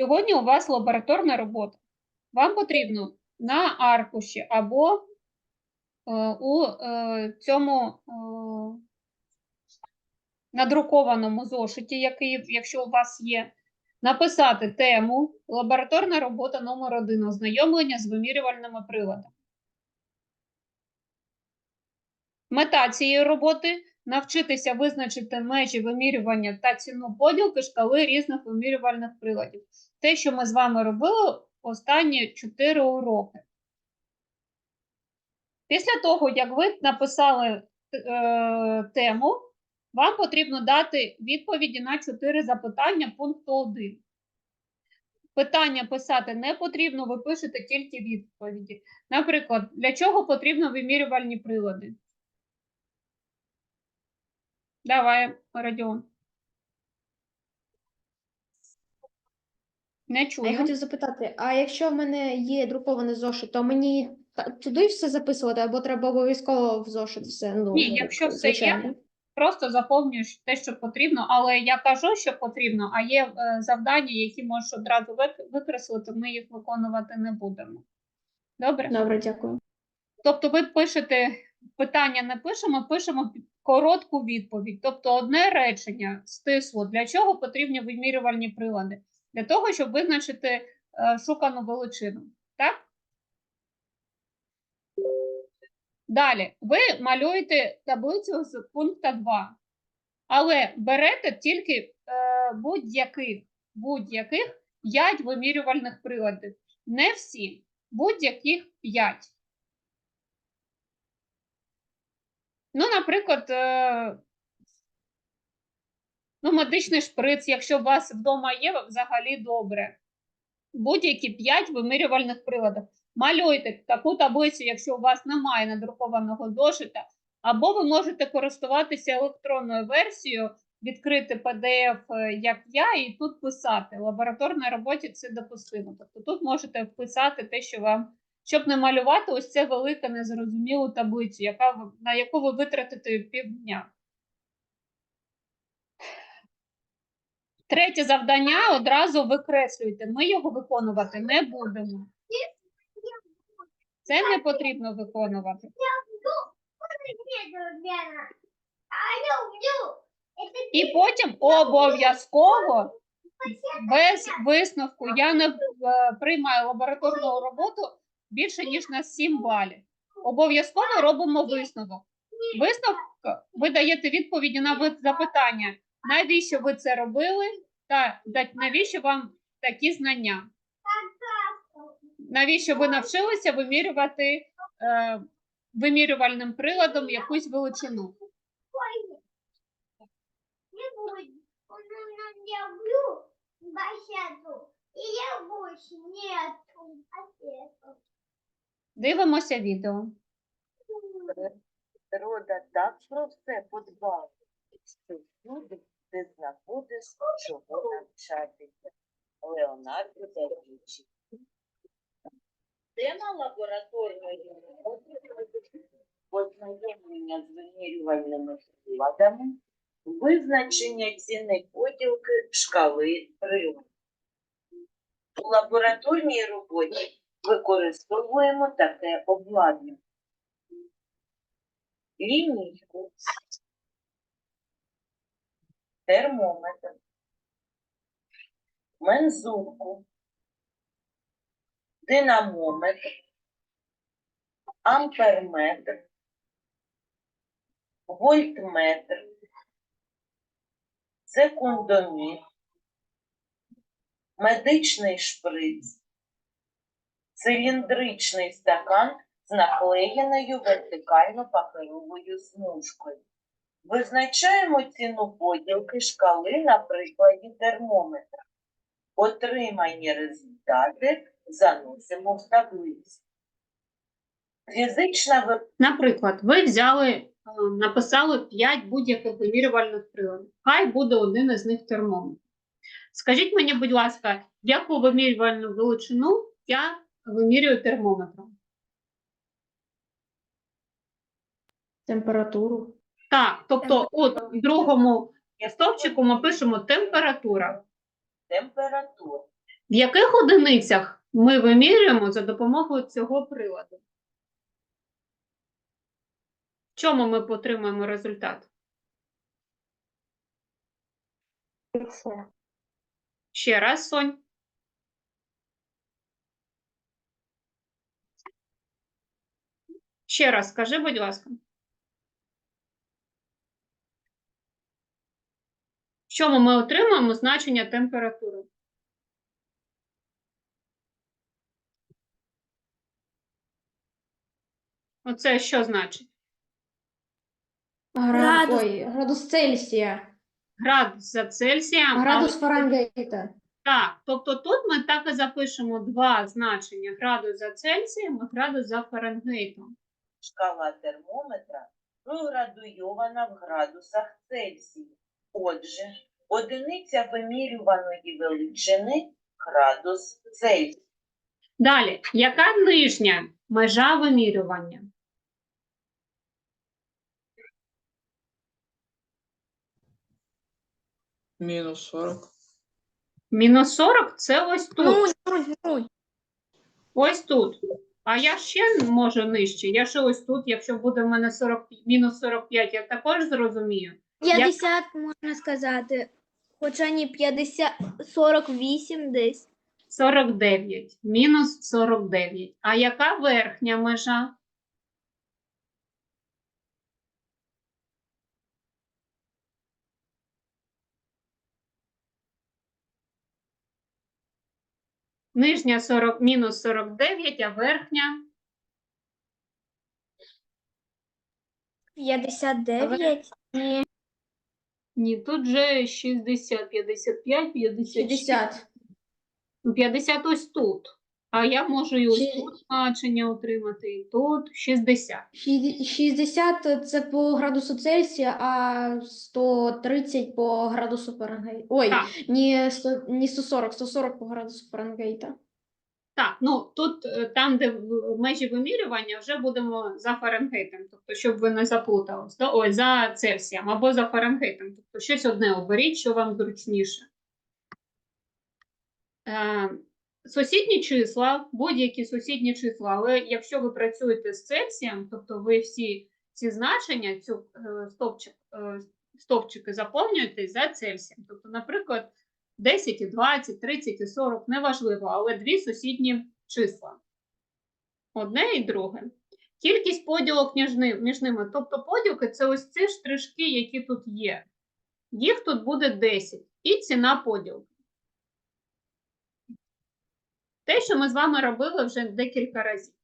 Сьогодні у вас лабораторна робота. Вам потрібно на аркуші або е, у е, цьому е, надрукованому зошиті, який, якщо у вас є, написати тему лабораторна робота номер 1 ознайомлення з вимірювальними приладами. Мета цієї роботи навчитися визначити межі вимірювання та ціну поділки шкали різних вимірювальних приладів. Те, що ми з вами робили останні 4 уроки. Після того, як ви написали е, тему, вам потрібно дати відповіді на 4 запитання пункту 1. Питання писати не потрібно, ви пишете тільки відповіді. Наприклад, для чого потрібно вимірювальні прилади? Давай, Родіон. Не А я хотів запитати, а якщо в мене є друкований зошит, то мені та- туди все записувати, або треба обов'язково в зошит все? Ну, Ні, якщо все є, звичайно. Просто заповнюєш те, що потрібно, але я кажу, що потрібно, а є е, завдання, які можеш одразу вик- викреслити, ми їх виконувати не будемо. Добре? Добре, дякую. Тобто ви пишете питання не пишемо, пишемо коротку відповідь. Тобто одне речення стисло. Для чого потрібні вимірювальні прилади? Для того, щоб визначити е, шукану величину. Так? Далі, ви малюєте таблицю з пункту 2, але берете тільки е, будь-яких будь-яких 5 вимірювальних приладів. Не всі, будь-яких 5. Ну, наприклад, е, ну, медичний шприц, якщо у вас вдома є, взагалі добре. Будь-які 5 вимірювальних приладів. Малюйте таку таблицю, якщо у вас немає надрукованого зошита, або ви можете користуватися електронною версією, відкрити PDF, е, як я, і тут писати. В лабораторній роботі це допустимо. Тобто тут можете вписати те, що вам щоб не малювати ось це велике незрозумілу таблицю, яка, на яку ви витратите півдня. Третє завдання одразу викреслюйте. Ми його виконувати не будемо. Це не потрібно виконувати. І потім обов'язково без висновку я не е, приймаю лабораторну роботу більше ніж на 7 балів. Обов'язково робимо висновок. Висновок ви даєте відповіді на запитання, навіщо ви це робили, та навіщо вам такі знання. Навіщо ви навчилися вимірювати е, вимірювальним приладом якусь величину? Я больше нету ответов. Дивимося відео. Природа так про все подбала, що всюди ти знаходиш, чого навчатися. Леонардо да Вінчі. Тема лабораторної роботи ознайомлення з вимірювальними приладами, визначення ціни поділки шкали приладів. У лабораторній роботі використовуємо таке обладнання. Лінійку, термометр, мензурку, динамометр, амперметр, вольтметр, секундомір, медичний шприц, циліндричний стакан з наклеєною вертикально-паперовою смужкою. Визначаємо ціну поділки шкали на прикладі термометра. Отримані результати заносимо в таблицю. Фізична Наприклад, ви взяли, е, написали 5 будь-яких вимірювальних приладів. Хай буде один із них термометр. Скажіть мені, будь ласка, яку вимірювальну величину я вимірюю термометром? Температуру. Так, тобто, от в другому стовпчику ми пишемо температура. температура. В яких одиницях ми вимірюємо за допомогою цього приладу? В чому ми отримаємо результат? Ще раз, Сонь. Ще раз скажи, будь ласка. В чому ми отримаємо значення температури? Оце що значить? Град... Градус. Ой, градус Цельсія. Градус за Цельсієм. Градус ось- Фаренгейта. Так, тобто тут ми так і запишемо два значення: градус за Цельсієм і градус за Фаренгейтом. Шкала термометра проградуйована в градусах Цельсія. Отже, одиниця вимірюваної величини градус Цельсія. Далі, яка нижня межа вимірювання? Мінус 40. Мінус 40 це ось тут. Нуль, нуль, нуль. Ось тут. А я ще можу нижче. Я ще ось тут, якщо буде в мене 40, мінус 45, я також зрозумію. 50 можна сказати. Хоча ні 50, 48 десь. 49. Мінус 49. А яка верхня межа? Нижня 40, мінус 49, а верхня 59. Ні. Ні, тут же 60, 55, 56. 60. Ну, 50 ось тут. А я можу і ось тут значення отримати, і тут 60. Шість- 60 це по градусу Цельсія, а 130 по градусу Фаренгейта. Ой, Так. ні, 100, ні 140, 140 по градусу Фаренгейта. Так, ну тут е, там, де в- межі вимірювання, вже будемо за Фаренгейтом, тобто, щоб ви не заплутались. То, ой, за Цельсієм або за Фаренгейтом. Тобто щось одне оберіть, що вам зручніше. Е, сусідні числа, будь-які сусідні числа, але якщо ви працюєте з Цельсієм, тобто ви всі ці значення, цю е, стовпчик, е, стовпчики заповнюєте за Цельсієм. Тобто, наприклад, 10 і 20, 30 і 40, неважливо, але дві сусідні числа. Одне і друге. Кількість поділок між ними. Тобто поділки це ось ці штришки, які тут є. Їх тут буде 10. І ціна поділки. Те, що ми з вами робили вже декілька разів.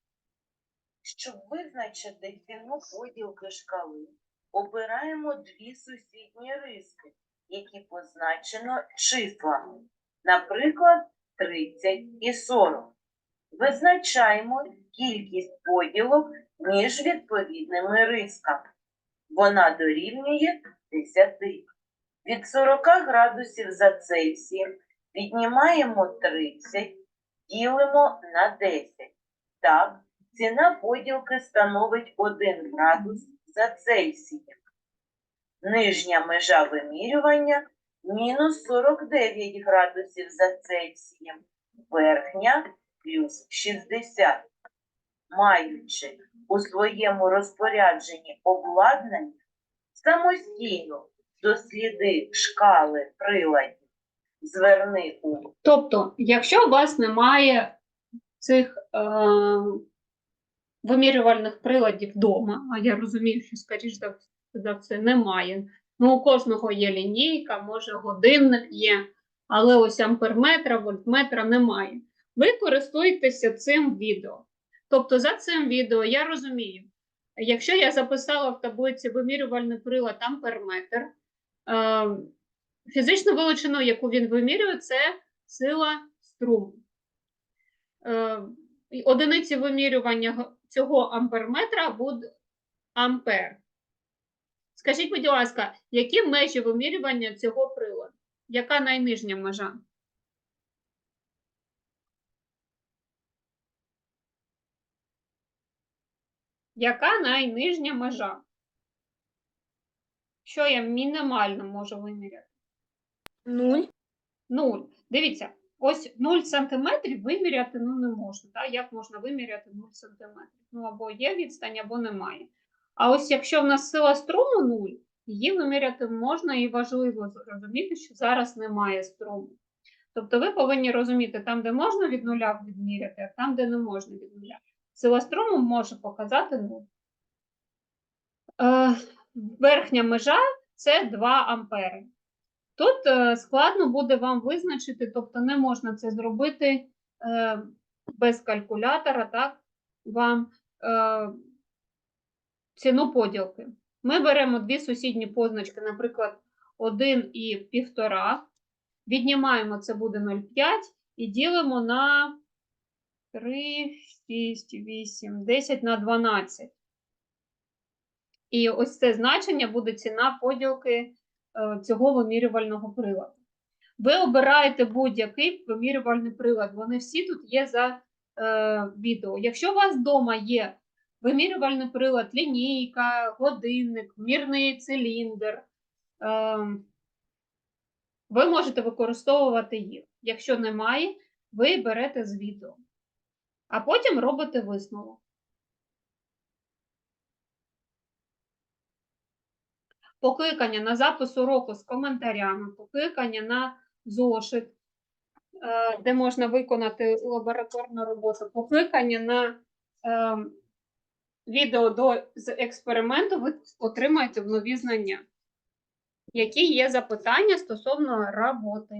Щоб визначити ціну поділки шкали, обираємо дві сусідні риски, які позначено числами, наприклад, 30 і 40. Визначаємо кількість поділок між відповідними рисками. Вона дорівнює 10. Від 40 градусів за Цельсієм віднімаємо 30, ділимо на 10. Так, Ціна поділки становить 1 градус за Цельсієм. Нижня межа вимірювання мінус 49 градусів за Цельсієм. Верхня плюс 60. Маючи у своєму розпорядженні обладнання, самостійно досліди шкали приладів. Зверни увагу. Тобто, якщо у вас немає цих е, вимірювальних приладів вдома, а я розумію, що, скоріш за, все, немає. Ну, у кожного є лінійка, може годинник є, але ось амперметра, вольтметра немає. Ви користуєтеся цим відео. Тобто, за цим відео я розумію, якщо я записала в таблиці вимірювальний прилад амперметр, е, фізичну величину, яку він вимірює, це сила струму. Е, Одиниці вимірювання цього амперметра буде ампер. Скажіть, будь ласка, які межі вимірювання цього приладу? Яка найнижня межа? Яка найнижня межа? Що я мінімально можу виміряти? Нуль. Нуль. Дивіться, ось 0 сантиметрів виміряти ну, не можна. Так? Як можна виміряти 0 сантиметрів? Ну, або є відстань, або немає. А ось якщо в нас сила струму 0, її виміряти можна і важливо зрозуміти, що зараз немає струму. Тобто ви повинні розуміти, там, де можна від нуля відміряти, а там, де не можна від нуля. Сила струму може показати 0. Е, верхня межа це 2 ампери. Тут е, складно буде вам визначити, тобто не можна це зробити е, без калькулятора, так, вам е, ціну поділки. Ми беремо дві сусідні позначки, наприклад, 1 і 1,5, віднімаємо, це буде 0,5, і ділимо на 3, 6, 8, 10 на 12. І ось це значення буде ціна поділки цього вимірювального приладу. Ви обираєте будь-який вимірювальний прилад, вони всі тут є за е, відео. Якщо у вас вдома є вимірювальний прилад, лінійка, годинник, мірний циліндр, е, ви можете використовувати їх. Якщо немає, ви берете з відео, а потім робите висновок. Покликання на запис уроку з коментарями, покликання на зошит, е, де можна виконати лабораторну роботу, покликання на е, відео до з експерименту, ви отримаєте в нові знання. Які є запитання стосовно роботи?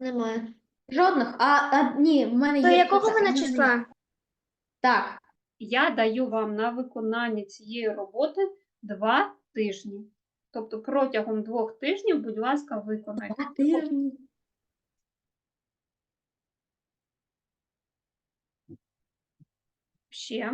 Немає. Жодних. А, а ні, в мене То є. якого вона мене числа? Так. Я даю вам на виконання цієї роботи два тижні. Тобто протягом двох тижнів, будь ласка, виконайте. Два тижні. Ще.